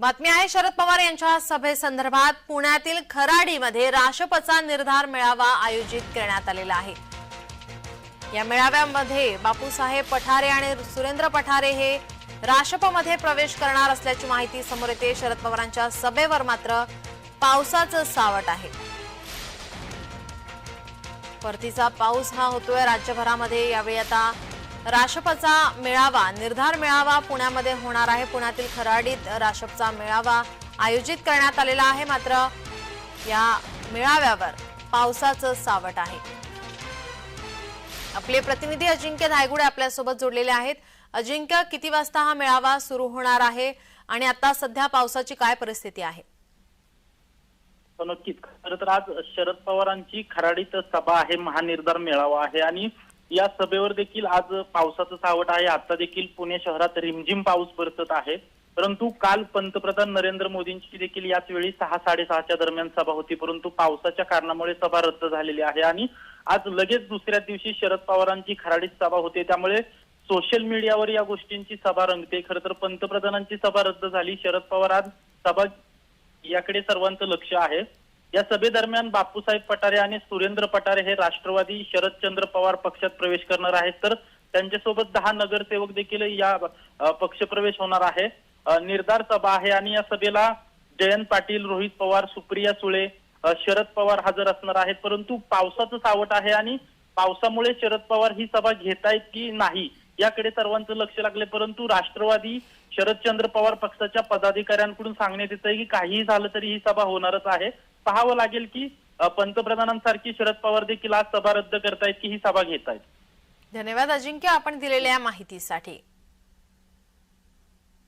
बातमी आहे शरद पवार यांच्या सभेसंदर्भात पुण्यातील खराडीमध्ये राशपचा निर्धार मेळावा आयोजित करण्यात आलेला आहे. या मेळाव्यामध्ये बापूसाहेब पठारे आणि सुरेंद्र पठारे हे राशपमध्ये प्रवेश करणार असल्याची माहिती समोर येते. शरद पवारांच्या सभेवर मात्र पावसाचं सावट आहे. परतीचा पाऊस हा होतोय राज्यभरामध्ये. यावेळी आता राशपचा मेळावा निर्धार मेळावा पुण्यामध्ये होणार आहे. पुण्यातील खराडीत राशपचा मेळावा आयोजित करण्यात आलेला आहे. मात्र या मेळाव्यावर पावसाचं सावट आहे. आपले प्रतिनिधी अजिंक्य धायगुडे आपल्यासोबत जोडलेले आहेत. अजिंक्य किती वाजता हा मेळावा सुरू होणार आहे आणि आता सध्या पावसाची काय परिस्थिती आहे? हो, नक्कीच. खरं तर आज शरद पवारांची खराडीत सभा आहे महानिर्धार मेळावा आहे आणि या सभेवर देखील आज पावसाचं सावट आहे. आता देखील पुणे शहरात रिमझिम पाऊस बरसत आहे. परंतु काल पंतप्रधान नरेंद्र मोदींची देखील याच वेळी सहा साडेसहाच्या दरम्यान सभा होती. परंतु पावसाच्या कारणामुळे सभा रद्द झालेली आहे आणि आज लगेच दुसऱ्या दिवशी शरद पवारांची खराडीत सभा होते. त्यामुळे सोशल मीडियावर या गोष्टींची सभा रंगते. खरं तर पंतप्रधानांची सभा रद्द झाली. शरद पवार आज सभा याकडे सर्वांचं लक्ष आहे. या सभेदरम्यान बापूसाहेब पठारे आणि सुरेंद्र पठारे हे राष्ट्रवादी शरदचंद्र पवार पक्षात प्रवेश करणार आहेत. तर त्यांच्यासोबत दहा नगरसेवक देखील या पक्षप्रवेश होणार आहे. निर्धार सभा आहे आणि या सभेला जयंत पाटील रोहित पवार सुप्रिया सुळे शरद पवार हजर असणार आहेत. परंतु पावसाचं सावट आहे आणि पावसामुळे शरद पवार ही सभा घेतायत की नाही याकडे सर्वांचं लक्ष लागले. परंतु राष्ट्रवादी शरदचंद्र पवार पक्षाच्या पदाधिकाऱ्यांकडून सांगण्यात येत आहे की काहीही झालं तरी ही सभा होणारच आहे. पाहावं लागेल की पंतप्रधानांसारखी शरद पवार देखील आज सभा रद्द करतायत की ही सभा घेतायत. धन्यवाद अजिंक्य. आपण दिलेल्या या माहितीसाठी.